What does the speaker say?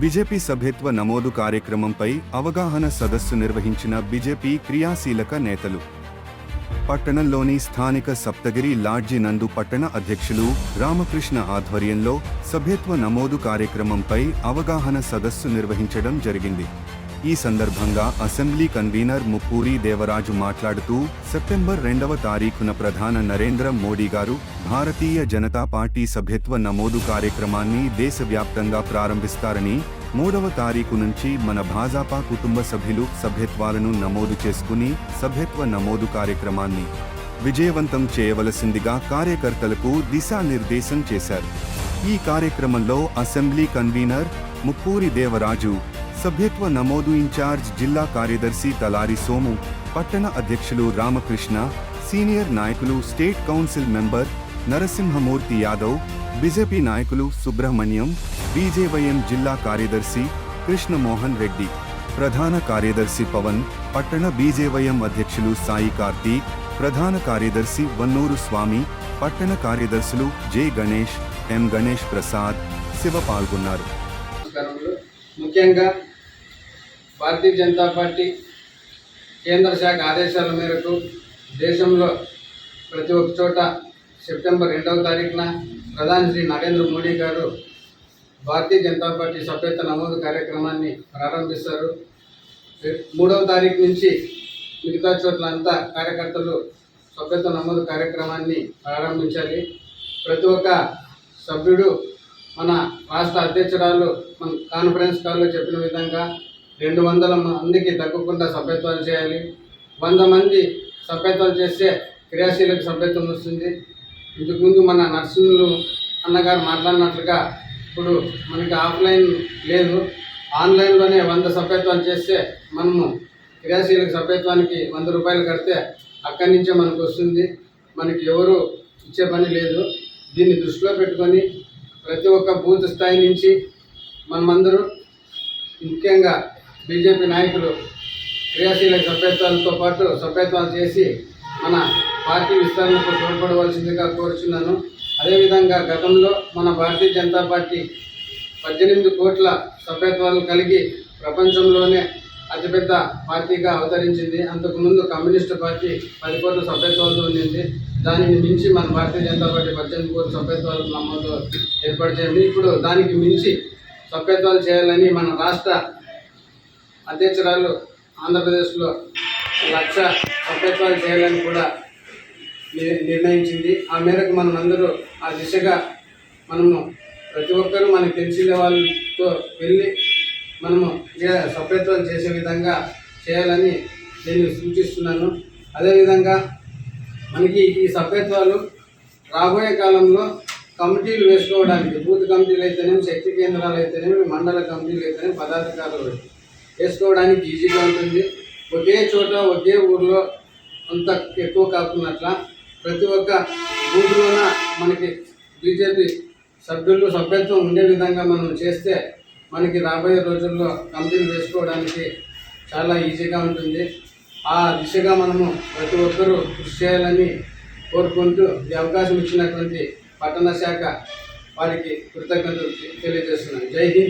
BJP సభ్యత్వ నమోదు కార్యక్రమంపై అవగాహన సదస్సు నిర్వహించిన బీజేపీ క్రియాశీలక నేతలు. పట్టణంలోని స్థానిక సప్తగిరి లాడ్జి నందు పట్టణ అధ్యక్షులు రామకృష్ణ ఆధ్వర్యంలో సభ్యత్వ నమోదు కార్యక్రమంపై అవగాహన సదస్సు నిర్వహించడం జరిగింది. ఈ సందర్భంగా అసెంబ్లీ కన్వీనర్ ముప్పూరి దేవరాజు మాట్లాడుతూ సెప్టెంబర్ రెండవ తారీఖున ప్రధాన నరేంద్ర మోడీ గారు భారతీయ జనతా పార్టీ సభ్యత్వ నమోదు కార్యక్రమాన్ని దేశవ్యాప్తంగా ప్రారంభిస్తారని మూడవ తారీఖు నుంచి మన భాజపా కుటుంబ సభ్యులు సభ్యత్వాలను నమోదు చేసుకుని సభ్యత్వ నమోదు కార్యక్రమాన్ని విజయవంతం చేయవలసిందిగా కార్యకర్తలకు దిశానిర్దేశం చేశారు. ఈ కార్యక్రమంలో అసెంబ్లీ కన్వీనర్ ముప్పూరి దేవరాజు సభ్యత్వ నమోదు ఇన్ఛార్జ్ జిల్లా కార్యదర్శి తలారి సోము పట్టణ అధ్యక్షులు రామకృష్ణ సీనియర్ నాయకులు state council member Narasimhamurthy Yadav BJP నాయకులు సుబ్రహ్మణ్యం బీజేవైఎం జిల్లా కార్యదర్శి కృష్ణమోహన్ రెడ్డి ప్రధాన కార్యదర్శి పవన్ పట్టణ బీజేవైఎం అధ్యక్షులు సాయి కార్తీక్ ప్రధాన కార్యదర్శి వన్నూరు స్వామి పట్టణ కార్యదర్శులు జె గణేష్ ఎం గణేష్ ప్రసాద్ శివ పాల్గొన్నారు. ముఖ్యంగా భారతీయ జనతా పార్టీ కేంద్ర శాఖ ఆదేశాల మేరకు దేశంలో ప్రతి ఒక్క చోట సెప్టెంబర్ రెండవ తారీఖున ప్రధాని శ్రీ నరేంద్ర మోడీ గారు భారతీయ జనతా పార్టీ సభ్యత నమోదు కార్యక్రమాన్ని ప్రారంభిస్తారు. మూడవ తారీఖు నుంచి మిగతా చోట్ల అంతా కార్యకర్తలు సభ్యత్వ నమోదు కార్యక్రమాన్ని ప్రారంభించాలి. ప్రతి ఒక్క సభ్యుడు మన రాష్ట్ర అధ్యక్షురాలు మన కాన్ఫరెన్స్ కాల్లో చెప్పిన విధంగా రెండు వందల మందికి తగ్గకుండా సభ్యత్వాలు చేయాలి. వంద మంది సభ్యత్వాలు చేస్తే క్రియాశీలకు సభ్యత్వం వస్తుంది. ఇంతకుముందు మన నర్సులు అన్నగారు మాట్లాడినట్లుగా ఇప్పుడు మనకి ఆఫ్లైన్ లేదు. ఆన్లైన్లోనే వంద సభ్యత్వాలు చేస్తే మనము క్రియాశీలకు సభ్యత్వానికి వంద రూపాయలు కడితే అక్కడి నుంచే మనకు వస్తుంది. మనకి ఎవరు ఇచ్చే పని లేదు. దీన్ని దృష్టిలో పెట్టుకొని ప్రతి ఒక్క బూత్ స్థాయి నుంచి మనమందరూ ముఖ్యంగా బీజేపీ నాయకులు క్రియాశీల సభ్యత్వాలతో పాటు సభ్యత్వాలు చేసి మన పార్టీ విస్తరణకు తోడ్పడవలసిందిగా కోరుచున్నాను. అదేవిధంగా గతంలో మన భారతీయ జనతా పార్టీ పద్దెనిమిది కోట్ల సభ్యత్వాలు కలిగి ప్రపంచంలోనే అతిపెద్ద పార్టీగా అవతరించింది. అంతకుముందు కమ్యూనిస్టు పార్టీ పది కోట్ల సభ్యత్వాలతో ఉండింది. దానిని మించి మన భారతీయ జనతా పార్టీ పద్దెనిమిది కోట్ల సభ్యత్వాలు నమోదు ఏర్పాటు చేయండి. ఇప్పుడు దానికి మించి సభ్యత్వాలు చేయాలని మన రాష్ట్ర అధ్యక్షురాలు ఆంధ్రప్రదేశ్లో లక్ష సభ్యత్వాలు చేయాలని కూడా ని- నిర్ణయించింది. ఆ మేరకు మనం అందరూ ఆ దిశగా మనము ప్రతి ఒక్కరూ మనకు తెలిసిన వాళ్ళతో వెళ్ళి మనము సభ్యత్వం చేసే విధంగా చేయాలని నేను సూచిస్తున్నాను. అదేవిధంగా మనకి ఈ సభ్యత్వాలు రాబోయే కాలంలో కమిటీలు వేసుకోవడానికి బూత్ కమిటీలు అయితేనేమి శక్తి కేంద్రాలు అయితేనేమి మండల కమిటీలు అయితేనేమి పదాధికారులు వేసుకోవడానికి ఈజీగా ఉంటుంది. ఒకే చోట ఒకే ఊర్లో అంత ఎక్కువ కాకున్నట్లా ప్రతి ఒక్క ఊరిలోన మనకి బీజేపీ సభ్యులు సభ్యత్వం ఉండే విధంగా మనం చేస్తే మనకి రాబోయే రోజుల్లో కంపెనీ వేసుకోవడానికి చాలా ఈజీగా ఉంటుంది. ఆ దిశగా మనము ప్రతి ఒక్కరూ కృషి చేయాలని కోరుకుంటూ ఈ అవకాశం ఇచ్చినటువంటి పట్టణ శాఖ వారికి కృతజ్ఞతలు తెలియజేస్తున్నాను. జై హింద్.